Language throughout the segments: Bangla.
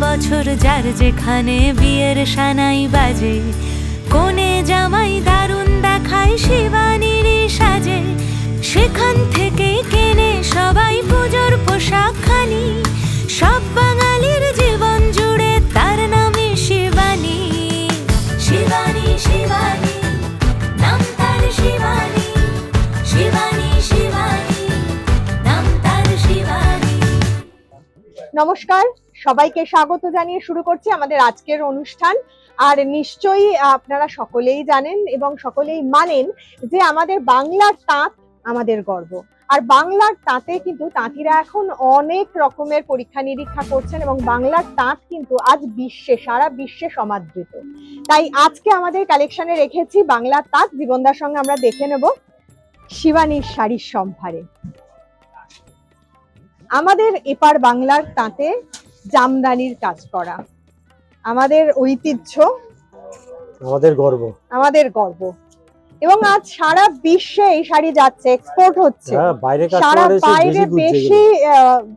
বছর যার যেখানে বিয়ের সানাই বাজে। কোনে জামাই দারুণ দেখায় শিবানীর সাজে। সেখান থেকে কেনে সবাই পুজোর পোশাক খানি। সব বাঙালির জীবন জুড়ে তার নামে শিবানী। শিবানী শিবানী শিবানী। নমস্কার। সবাইকে স্বাগত জানিয়ে শুরু করছি আমাদের আজকের অনুষ্ঠান। আর নিশ্চয়ই আপনারা সকলেই জানেন এবং সকলেই মানেন যে আমাদের বাংলার তাঁত আমাদের গর্ব। আর বাংলার তাঁতে কিন্তু তাঁতিরা এখন অনেক রকমের পরীক্ষা নিরীক্ষা করছেন এবং বাংলার তাঁত কিন্তু আজ বিশ্বে, সারা বিশ্বে সমাদৃত। তাই আজকে আমাদের কালেকশনে রেখেছি বাংলার তাঁত। জীবনদার সঙ্গে আমরা দেখে নেব শিবানীর শাড়ির সম্ভারে। আমাদের এপার বাংলার তাঁতে জামদানির কাজ করা। আমাদের ঐতিহ্য। আমাদের গর্ব। আমাদের গর্ব। এবং আজ সারা বিশ্বে এই শাড়ি যাচ্ছে এক্সপোর্ট হচ্ছে। হ্যাঁ সারা বাইরে বেশি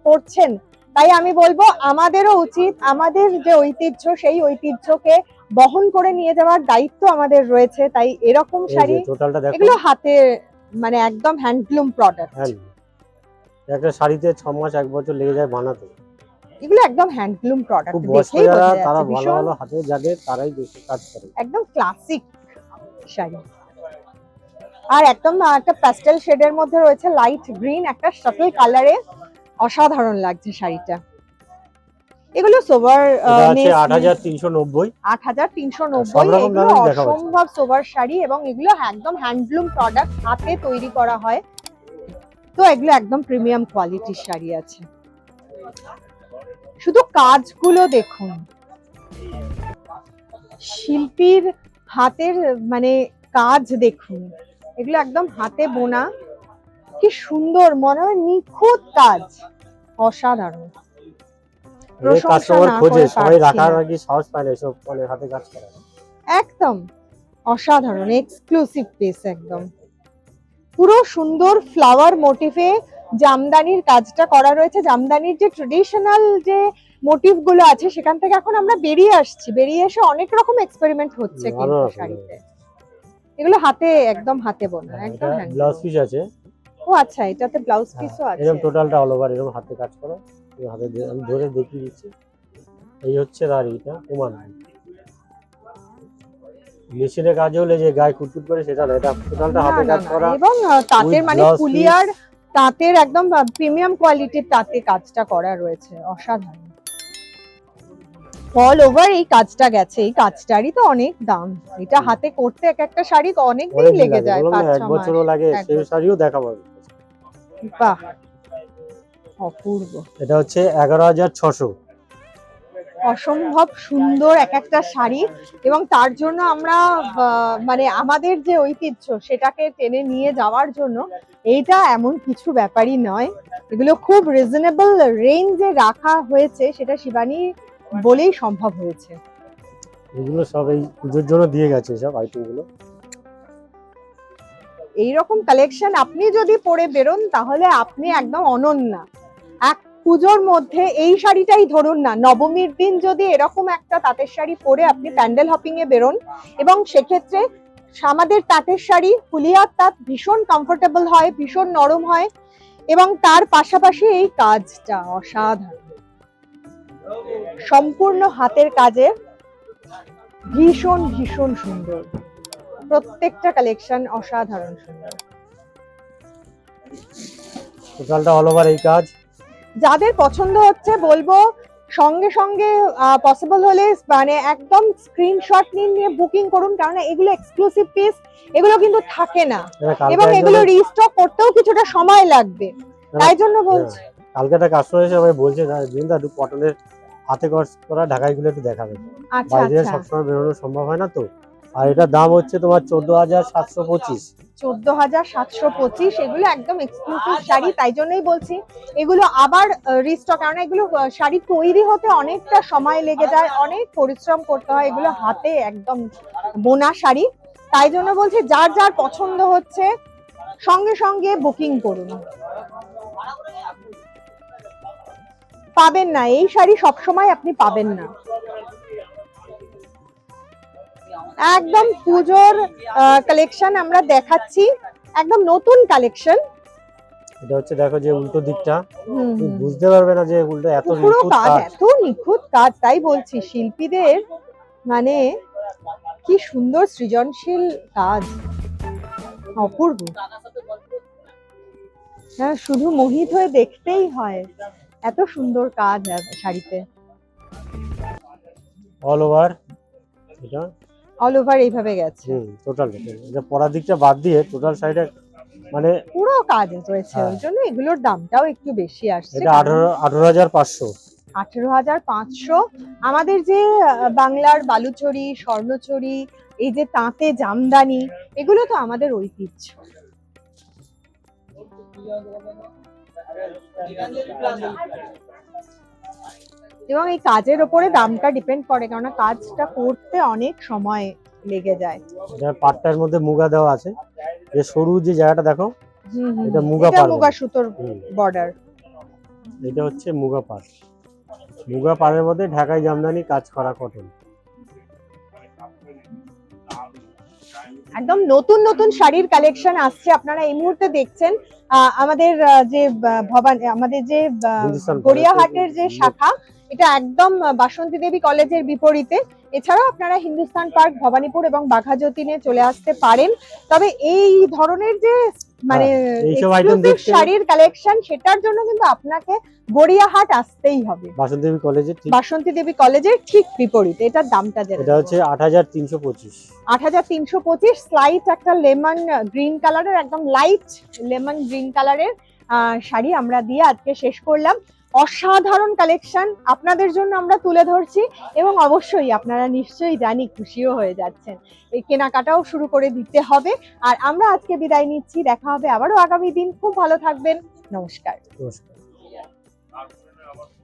করছেন তাই আমি বলব আমাদেরও উচিত আমাদের যে ঐতিহ্য সেই ঐতিহ্যকে বহন করে নিয়ে যাওয়ার দায়িত্ব আমাদের রয়েছে। তাই এরকম শাড়ি এগুলো হাতে মানে একদম হ্যান্ডলুম প্রোডাক্ট একটা শাড়িতে ছ মাস এক বছর লেগে যায় বানাতে। এগুলো একদম হ্যান্ডলুম প্রোডাক্ট দেখেই বোঝা যাচ্ছে তারা ভালো ভালো হাতে জাগে তারাই বেশি কাজ করে। একদম ক্লাসিক শাড়ি। আর একদম একটা প্যাস্টেল শেডের মধ্যে রয়েছে লাইট গ্রিন একটা সাটল কালারে অসাধারণ লাগছে শাড়িটা। এগুলো সোভার আছে আট হাজার তিনশো নব্বই। আট হাজার তিনশো সব নব্বই রকম এগুলো। অসম্ভব সোভার শাড়ি এবং এগুলো একদম হ্যান্ডলুম প্রোডাক্ট হাতে তৈরি করা হয়। তো এগুলো একদম প্রিমিয়াম কোয়ালিটির শাড়ি আছে। শুধু কাজগুলো দেখুন। শিল্পীর হাতের মানে কাজ দেখুন। এগুলো একদম হাতে বোনা। কি সুন্দর মনে হয় নিখুঁত কাজ। অসাধারণ। একদম। অসাধারণ এক্সক্লুসিভ পিস একদম। পুরো সুন্দর ফ্লাওয়ার মোটিভে জামদানির কাজটা করা রয়েছে। জামদানির যে ট্রেডিশনাল যে মোটিভগুলো আছে সেখান থেকে এখন আমরা বেরিয়ে আসছি। বেরিয়ে এসে অনেক রকম এক্সপেরিমেন্ট হচ্ছে কিন্তু শাড়িতে। এগুলো হাতে একদম হাতে বোনা একদম এটা ব্লাউজ পিস আছে। ও আচ্ছা এটাতে ব্লাউজ হ্যাঁ, পিসও আছে। এরকম টোটালটা অল ওভার এরকম হাতে কাজ করো। এই হাতে আমি ধরে দেখিয়ে দিচ্ছি। এই হচ্ছে এইটা প্রমাণ মেশিনে কাজ হলে যে গায়ে কুটকুট করে সেটা না এটা টোটালটা হাতে কাজ করা এবং তাঁতের মানে কুলিয়ার তাঁতের একদম প্রিমিয়াম কোয়ালিটির তাঁতে কাজটা করা রয়েছে অসাধারণ। অল ওভার এই কাজটা গেছে এই কাজটারই তো অনেক দাম। এটা হাতে করতে এক একটা শাড়ি অনেক দিন অনেক দিন লেগে যায় পাঁচ ছ বছরও লাগে সেই। শাড়িও দেখাবো বাহ! অপূর্ব। এটা হচ্ছে এগারো হাজার ছশো। অসম্ভব সুন্দর এক একটা শাড়ি এবং তার জন্য আমরা মানে আমাদের যে ঐতিহ্য সেটাকে টেনে নিয়ে যাওয়ার জন্য এইটা এমন কিছু ব্যাপারই নয়। এগুলো খুব রিজনেবল রেঞ্জে রাখা হয়েছে সেটা শিবানী বলেই সম্ভব হয়েছে। এগুলো সব এই পুজোর জন্য দিয়ে গেছে সব আইটেমগুলো। এইরকম কালেকশন আপনি যদি পরে বেরোন তাহলে আপনি একদম অনন্যা। এক পুজোর মধ্যে এই শাড়িটাই ধরুন না, নবমীর দিন যদি এরকম একটা তাঁতের শাড়ি পরে আপনি প্যান্ডেল হপিং এ বেরোন এবং সেক্ষেত্রে আমাদের তাঁতের শাড়ি ফুলিয়ার তাঁত ভীষণ কমফোর্টেবল হয়, ভীষণ নরম হয় এবং তার পাশাপাশি এই কাজটা অসাধারণ। সম্পূর্ণ হাতের কাজে ভীষণ ভীষণ সুন্দর। প্রত্যেকটা কালেকশন অসাধারণ সুন্দর। এই কাজ। যাদের পছন্দ হচ্ছে বলব সঙ্গে সঙ্গে পসিবল হলে মানে একদম স্ক্রিনশট নিয়ে নিয়ে বুকিং করুন কারণ এগুলো এক্সক্লুসিভ পিস এগুলো কিন্তু থাকে না। এবং এগুলো রিস্টক করতেও কিছুটা সময় লাগবে। তাই জন্য বলছি। কালকে একটা কাস্টমার এসে আমায় বলছে না দিন একটু কটনের হাতে করা ঢাকাইগুলো একটু দেখাবে। আচ্ছা বাইরে আচ্ছা। সবসময় বেরোনো সম্ভব হয় না তো? আর এটার দাম হচ্ছে তোমার চোদ্দ হাজার সাতশো পঁচিশ। চোদ্দ হাজার সাতশো পঁচিশ, এগুলো একদম এক্সক্লুসিভ শাড়ি, তাই জন্যই বলছি। এগুলো আবার রিস্টক কারণ এগুলো শাড়ি তৈরি হতে অনেকটা সময় লেগে যায়, অনেক পরিশ্রম করতে হয়, এগুলো হাতে একদম বোনা শাড়ি। তাই জন্য বলছি, যার যার পছন্দ হচ্ছে, সঙ্গে সঙ্গে বুকিং করুন। পাবেন না, এই শাড়ি সবসময় আপনি পাবেন না। একদম পুজোর কালেকশন আমরা দেখাচ্ছি। একদম নতুন কালেকশন এটা হচ্ছে দেখো যে উল্টো দিকটা। বুঝতে পারবে না যে উল্টো এত পুরো কাজ এত নিখুঁত কাজ তাই বলছি শিল্পীদের মানে কি সুন্দর সৃজনশীল কাজ। অপূর্ব। হ্যাঁ শুধু মোহিত হয়ে দেখতেই হয় এত সুন্দর কাজ শাড়িতে। অল ওভার এটা। অল ওভার এইভাবে গেছে। হুম টোটাল এটা পরার দিকটা বাদ দিয়ে টোটাল সাইডে মানে পুরো কাজ রয়েছে হ্যাঁ। ওই জন্য এগুলোর দামটাও একটু বেশি আসছে। এটা আঠারো আঠারো হাজার পাঁচশো। আঠেরো হাজার পাঁচশো। আমাদের যে বাংলার বালুচরি স্বর্ণচরি এই যে তাঁতে জামদানি এগুলো তো আমাদের ঐতিহ্য। এবং এই কাজের ওপরে দামটা ডিপেন্ড করে কারণ কাজটা করতে অনেক সময় লেগে যায়। পাটটার মধ্যে মুগা দেওয়া আছে। যে সরু যে জায়গাটা দেখো এটা মুগা পাট মুগা। সুতোর বর্ডার এটা হচ্ছে মুগা পাট মুগা পাড়ের মধ্যে ঢাকাই জামদানি কাজ করা কটন একদম নতুন নতুন শাড়ির কালেকশন আসছে। আপনারা এই মুহূর্তে দেখছেন আহ, আমাদের যে ভবান আমাদের যে গড়িয়াহাটের যে শাখা এটা একদম বাসন্তী দেবী কলেজের বিপরীতে। এছাড়াও আপনারা হিন্দুস্তান পার্ক ভবানীপুর এবং বাঘাযতীনে চলে আসতে পারেন। তবে এই ধরনের যে মানে হ্যাঁ, শাড়ির কালেকশন সেটার জন্য কিন্তু আপনাকে গড়িয়াহাট আসতেই হবে। বাসুদেবী কলেজে বাসন্তী দেবী কলেজের ঠিক বিপরীতে এটার দামটা যেটা এটা হচ্ছে আট হাজার তিনশো পঁচিশ। আট হাজার তিনশো পঁচিশ স্লাইট একটা লেমন গ্রিন কালারের একদম লাইট লেমন গ্রিন কালারের শাড়ি আমরা দিয়ে আজকে শেষ করলাম। অসাধারণ কালেকশন আপনাদের জন্য আমরা তুলে ধরছি এবং অবশ্যই আপনারা নিশ্চয়ই জানি খুশিও হয়ে যাচ্ছেন। এই কেনাকাটাও শুরু করে দিতে হবে আর আমরা আজকে বিদায় নিচ্ছি। দেখা হবে আবারও আগামী দিন। খুব ভালো থাকবেন। নমস্কার। নমস্কার।